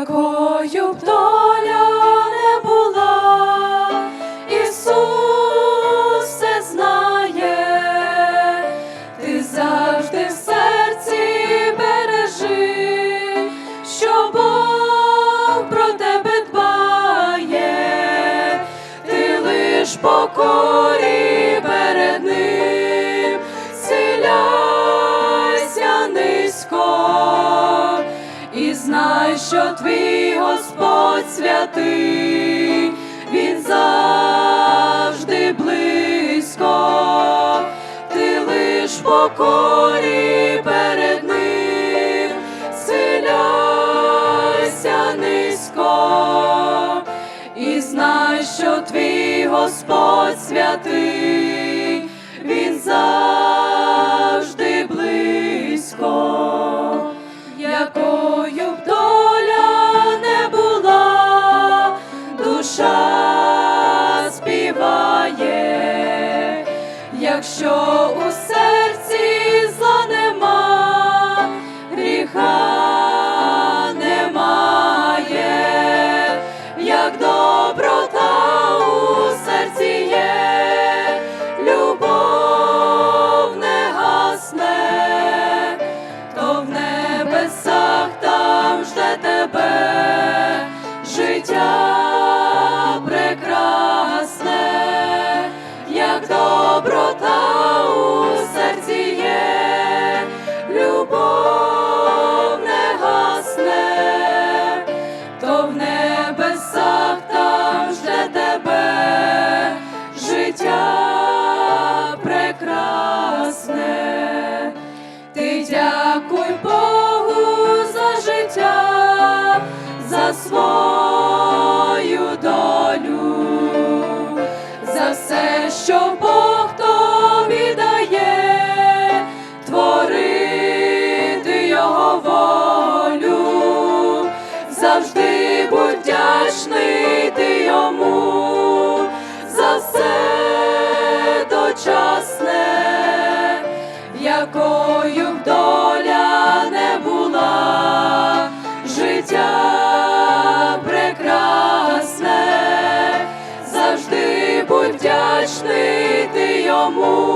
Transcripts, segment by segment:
якою б доля не була, Ісус все знає, ти завжди в серці бережи, що Бог про тебе дбає, ти лиш покорі що твій Господь святий, Він завжди близько, ти лиш покорі перед ним, схиляйся низько, і знай, що твій Господь святий, Він завжди якщо у серці зла нема, гріха немає, як доброта у серці є, любов не гасне, то в небесах там жде тебе життя дякуй Богу за життя, за свою долю, за все, що Бог тобі дає, творити його волю, завжди будь вдячний ти йому. За все дочасне якою життя прекрасне, завжди будь вдячний ти йому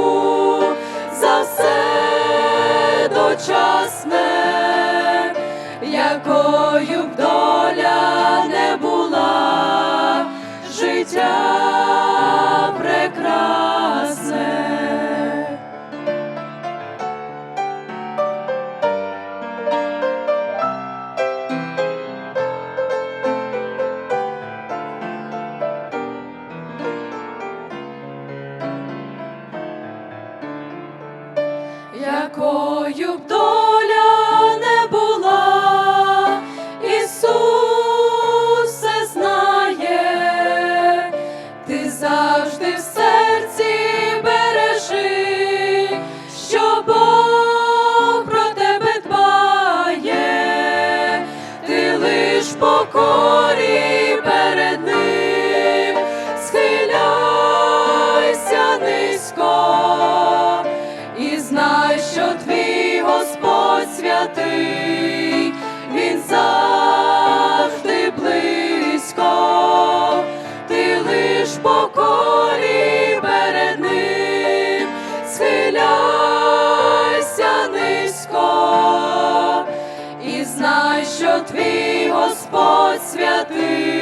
завжди в серці бережи, що Бог про тебе дбає, ти лиш покорі твій Господь святий.